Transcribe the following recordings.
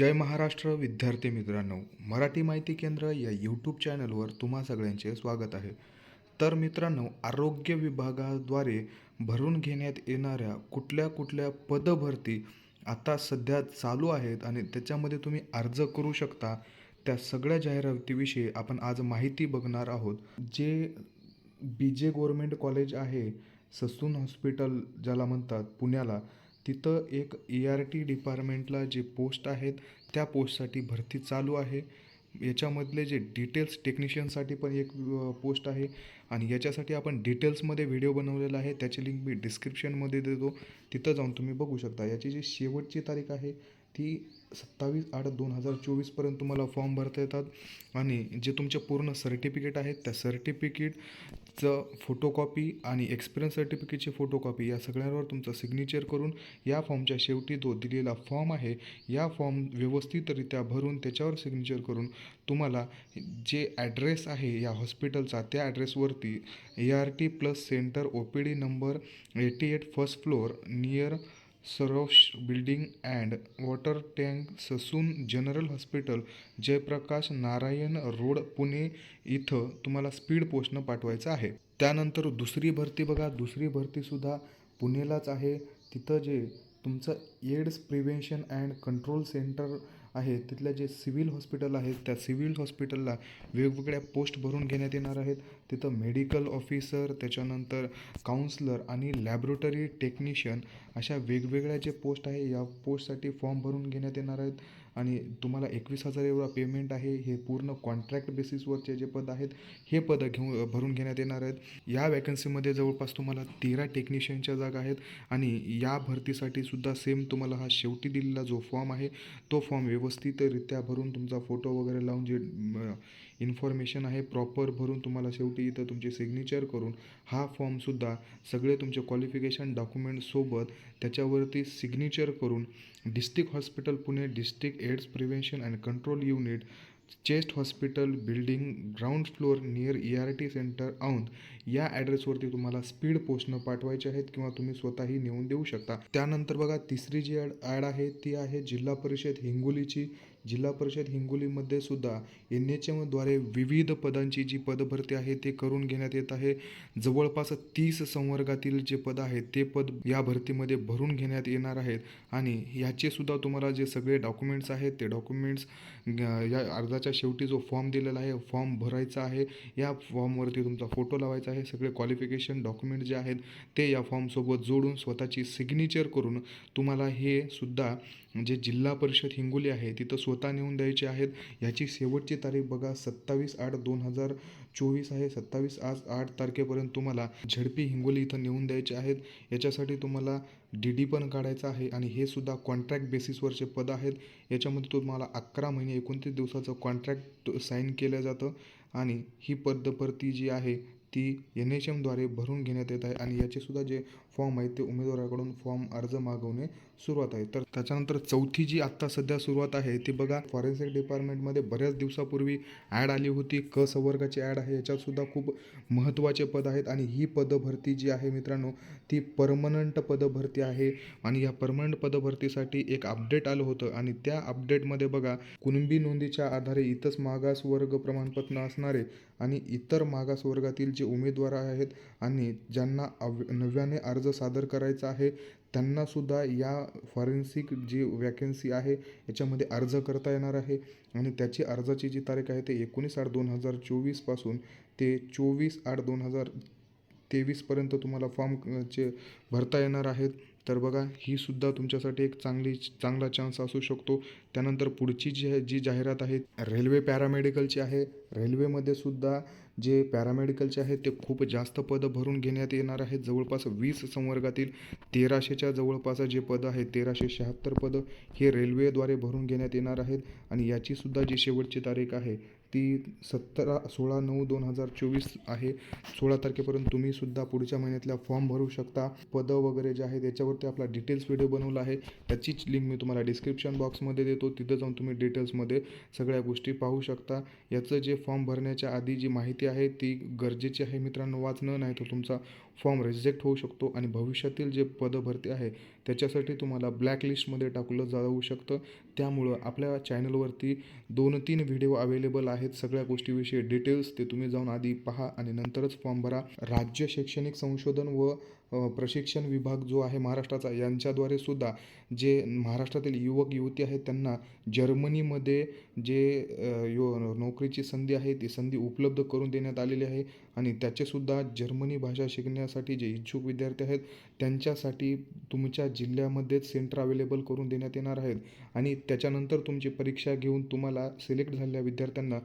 जय महाराष्ट्र विद्यार्थी मित्रांनो. मराठी माहिती केंद्र या यूट्यूब चॅनलवर तुम्हा सगळ्यांचे स्वागत आहे. तर मित्रांनो आरोग्य विभागाद्वारे भरून घेण्यात येणाऱ्या कुठल्या कुठल्या पदभरती आता सध्या चालू आहेत आणि त्याच्यामध्ये तुम्ही अर्ज करू शकता. त्या सगळ्या जाहिरातीविषयी आपण आज माहिती बघणार आहोत. जे बी जे गव्हर्मेंट कॉलेज आहे ससून हॉस्पिटल ज्याला म्हणतात पुण्याला तिथं एक ए आर टी डिपार्टमेंटला जे पोस्ट आहेत त्या पोस्टसाठी भरती चालू आहे. याच्यामधले जे डिटेल्स टेक्निशियनसाठी पण एक पोस्ट आहे. आणि याच्यासाठी आपण डिटेल्समध्ये व्हिडिओ बनवलेला आहे. त्याची लिंक मी डिस्क्रिप्शनमध्ये देतो. तिथं जाऊन तुम्ही बघू शकता. याची जी शेवटची तारीख आहे ती सत्तावीस आठ दोन हजार चोवीसपर्यंत तुम्हाला फॉर्म भरता येतात आणि जे तुमचे पूर्ण सर्टिफिकेट आहेत त्या सर्टिफिकेटचं फोटोकॉपी आणि एक्सपिरियन्स सर्टिफिकेटची फोटोकॉपी या सगळ्यांवर तुमचं सिग्नेचर करून या फॉर्मच्या शेवटी तो दिलेला फॉर्म आहे या फॉर्म व्यवस्थितरित्या भरून त्याच्यावर सिग्नेचर करून तुम्हाला जे ॲड्रेस आहे या हॉस्पिटलचा त्या ॲड्रेसवरती A R T plus centre O P D number eighty eight first floor near Sarosh building and water tank Sassoon general hospital Jayaprakash Narayan road Pune इथं तुम्हाला स्पीड पोस्टनं पाठवायचं आहे. त्यानंतर दुसरी भरती बघा दुसरी भरतीसुद्धा पुणेलाच आहे. तिथं जे तुमचं AIDS prevention and control centre आहे. तिथल्या जे सिव्हिल हॉस्पिटल आहेत त्या सिव्हिल हॉस्पिटलला वेगवेगळ्या पोस्ट भरून घेण्यात येणार आहेत. तिथं मेडिकल ऑफिसर त्याच्यानंतर काउन्सलर आणि लॅबोरेटरी टेक्निशियन अशा वेगवेगळ्या जे पोस्ट आहे या पोस्टसाठी फॉर्म भरून घेण्यात येणार आहेत. आणि तुम्हाला एकवीस हजार एवढा पेमेंट आहे. हे पूर्ण कॉन्ट्रॅक्ट बेसिसवरचे जे पद आहेत हे पदं घेऊन भरून घेण्यात येणार आहेत. या वॅकन्सीमध्ये जवळपास तुम्हाला तेरा टेक्निशियनच्या जागा आहेत. आणि या भरतीसाठी सुद्धा सेम तुम्हाला हा शेवटी दिलेला जो फॉर्म आहे तो फॉर्म व्यवस्थितरित्या भरून तुमचा फोटो वगैरे लावून जे इन्फॉर्मेशन आहे प्रॉपर भरून तुम्हाला शेवटी इथं तुमचे सिग्नेचर करून हा फॉर्मसुद्धा सगळे तुमचे क्वालिफिकेशन डॉक्युमेंटसोबत त्याच्यावरती सिग्नेचर करून district hospital Pune district AIDS prevention and control unit chest hospital building ground floor near E R T centre Aundh या ॲड्रेसवरती तुम्हाला स्पीड पोस्टनं पाठवायचे आहेत किंवा तुम्ही स्वतःही नेऊन देऊ शकता. त्यानंतर बघा तिसरी जी ॲड ॲड आहे ती आहे जिल्हा परिषद हिंगोलीची. जिल्हा परिषद हिंगोलीमध्ये सुद्धा एन एच एमद्वारे विविध पदांची जी पदभरती आहे ते करून घेण्यात येत आहे. जवळपास तीस संवर्गातील जे पद आहेत ते पद या भरतीमध्ये भरून घेण्यात येणार आहेत. आणि ह्याचे सुद्धा तुम्हाला जे सगळे डॉक्युमेंट्स आहेत ते डॉक्युमेंट्स या अर्जाच्या शेवटी जो फॉर्म दिलेला आहे फॉर्म भरायचा आहे या फॉर्मवरती तुमचा फोटो लावायचा आहे. सगळे क्वालिफिकेशन डॉक्युमेंट जे आहेत ते या फॉर्मसोबत जोडून स्वतःची सिग्नेचर करून तुम्हाला हे सुद्धा जे जिल्हा परिषद हिंगोली आहे तिथं स्वतः नेऊन द्यायचे आहेत. ह्याची शेवटची तारीख बघा सत्तावीस आठ दोन हजार चोवीस आहे. सत्तावीस आज आठ तारखेपर्यंत तुम्हाला झडपी हिंगोली इथं नेऊन द्यायचे आहेत. याच्यासाठी तुम्हाला डी डी पण काढायचं आहे आणि हे सुद्धा कॉन्ट्रॅक्ट बेसिसवरचे पद आहेत. याच्यामध्ये तुम्हाला अकरा महिने एकोणतीस दिवसाचं कॉन्ट्रॅक्ट साईन केलं जातं. आणि ही पदभरती जी आहे ती एन एच एमद्वारे भरून घेण्यात येत आहे आणि याचेसुद्धा जे फॉर्म आहेत ते उमेदवाराकडून फॉर्म अर्ज मागवणे सुरुवात आहे. तर त्याच्यानंतर चौथी जी आत्ता सध्या सुरुवात आहे ती बघा फॉरेन्सिक डिपार्टमेंटमध्ये बऱ्याच दिवसापूर्वी ॲड आली होती. क संवर्गाची ॲड आहे याच्यातसुद्धा खूप महत्त्वाचे पद आहेत आणि ही पदभरती जी आहे मित्रांनो ती परमनंट पदभरती आहे. आणि या परमनंट पदभरतीसाठी एक अपडेट आलं होतं आणि त्या अपडेटमध्ये बघा कुणबी नोंदीच्या आधारे इथंच मागास वर्ग प्रमाणपत्र असणारे आणि इतर मागास वर्गातील जे उमेदवार आहेत आणि ज्यांना अव नव्याने अर्ज सादर करायचा आहे त्यांनासुद्धा या फॉरेन्सिक जी वॅकन्सी आहे याच्यामध्ये अर्ज करता येणार आहे. आणि त्याची अर्जाची जी तारीख आहे ते एकोणीस आठ दोन हजार चोवीसपासून ते चोवीस आठ दोन हजार तेवीसपर्यंत तुम्हाला फॉर्मचे भरता येणार आहेत. तर बघा ही सुद्धा तुमच्यासाठी एक चांगली चांगला चान्स असू शकतो. त्यानंतर पुढची जी जी जाहिरात आहे रेल्वे पॅरामेडिकलची आहे. रेल्वेमध्ये सुद्धा जे पॅरामेडिकलचे आहेत ते खूप जास्त पदं भरून घेण्यात येणार आहेत. जवळपास वीस संवर्गातील तेराशेच्या जवळपास जे पदं आहेत तेराशे शहात्तर पदं हे रेल्वेद्वारे भरून घेण्यात येणार आहेत. आणि याचीसुद्धा जी शेवटची तारीख आहे ती सतरा सोळा नऊ दोन हजार चोवीस आहे. सोळा तारखेपर्यंत तुम्ही सुद्धा पुढच्या महिन्यातल्या फॉर्म भरू शकता. पदं वगैरे जे आहेत याच्यावरती आपला डिटेल्स व्हिडिओ बनवला आहे. त्याचीच लिंक मी तुम्हाला डिस्क्रिप्शन बॉक्समध्ये देतो. तिथं जाऊन तुम्ही डिटेल्समध्ये सगळ्या गोष्टी पाहू शकता. याचं जे फॉर्म भरण्याच्या आधी जी माहिती आहे ती गरजेची आहे मित्रांनो. वाचणं नाही तर तुमचा फॉर्म रिजेक्ट होऊ शकतो आणि भविष्यातील जे पदं भरती आहे त्याच्यासाठी तुम्हाला ब्लॅकलिस्टमध्ये टाकलं जाऊ शकतं. त्यामुळं आपल्या चॅनलवरती दोन तीन व्हिडिओ अवेलेबल आहे आहेत सगळ्या गोष्टीविषयी डिटेल्स ते तुम्ही जाऊन आधी पहा आणि नंतरच फॉर्म भरा. राज्य शैक्षणिक संशोधन व प्रशिक्षण विभाग जो आहे महाराष्ट्राचा यांच्याद्वारे सुद्धा जे महाराष्ट्रातील युवक युवती आहेत त्यांना जर्मनीमध्ये जे यो नोकरीची संधी आहे ती संधी उपलब्ध करून देण्यात आलेली आहे. आणि त्याचेसुद्धा जर्मनी भाषा शिकण्यासाठी जे इच्छुक विद्यार्थी आहेत त्यांच्यासाठी तुमच्या जिल्ह्यामध्येच सेंटर अवेलेबल करून देण्यात येणार आहेत. आणि त्याच्यानंतर तुमची परीक्षा घेऊन तुम्हाला सिलेक्ट झालेल्या विद्यार्थ्यांना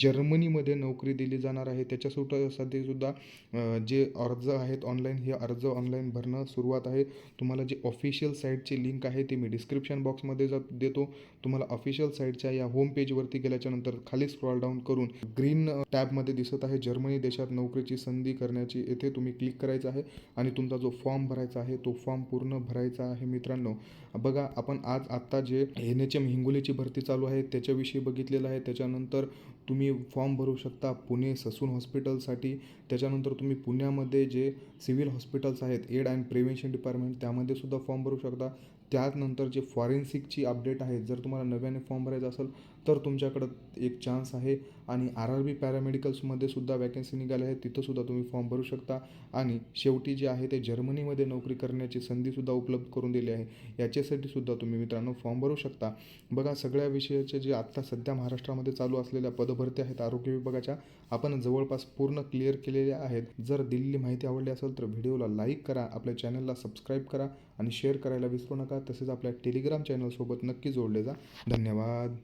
जर्मनीमध्ये नोकरी दिली जाणार आहे. त्याच्यासुद्धा सुद्धा जे अर्ज आहेत ऑनलाईन हे अर्ज ऑनलाईन भरणं सुरुवात आहे. तुम्हाला जे ऑफिशियल साईटची लिंक आहे ती मी डिस्क्रिप्शन बॉक्समध्ये जा देतो. तुम्हाला ऑफिशियल साईटच्या या होम पेजवरती गेल्याच्यानंतर खाली स्क्रॉल डाऊन करून ग्रीन टॅबमध्ये दिसत आहे जर्मनी देशात नोकरीची संधी करण्याची. येथे तुम्ही क्लिक करायचं आहे आणि तुमचा जो फॉर्म भरायचा आहे तो फॉर्म पूर्ण भरायचा आहे मित्रांनो. बघा आपण आज आत्ता जे एन एच एम हिंगोलीची भरती चालू आहे त्याच्याविषयी बघितलेलं आहे. त्याच्यानंतर तुम्ही फॉर्म भरू शकता पुणे ससून हॉस्पिटलसाठी त्याच्यानंतर तुम्ही पुण्यामध्ये जे सिव्हिल हॉस्पिटल्स आहेत एड अँड प्रिव्हेन्शन डिपार्टमेंट त्यामध्ये सुद्धा फॉर्म भरू शकता. त्यानंतर जे फॉरेन्सिकची अपडेट आहे जर तुम्हाला नव्याने फॉर्म भरायचा असेल तर तुमच्याकडं एक चान्स आहे. आणि आर आर बी पॅरामेडिकल्समध्ये सुद्धा वॅकन्सी निघाल्या आहेत तिथंसुद्धा तुम्ही फॉर्म भरू शकता. आणि शेवटी जे आहे ते जर्मनीमध्ये नोकरी करण्याची संधीसुद्धा उपलब्ध करून दिली आहे. याच्यासाठी सुद्धा तुम्ही मित्रांनो फॉर्म भरू शकता. बघा सगळ्या विषयाचे जे आत्ता सध्या महाराष्ट्रामध्ये चालू असलेल्या पदभरती आहेत आरोग्य विभागाच्या आपण जवळपास पूर्ण क्लिअर केलेल्या आहेत. जर दिलेली माहिती आवडली असेल तर व्हिडिओला लाईक करा आपल्या चॅनलला सबस्क्राईब करा आणि शेअर करायला विसरू नका. तसेच आपल्या टेलिग्राम चॅनलसोबत नक्की जोडले जा. धन्यवाद.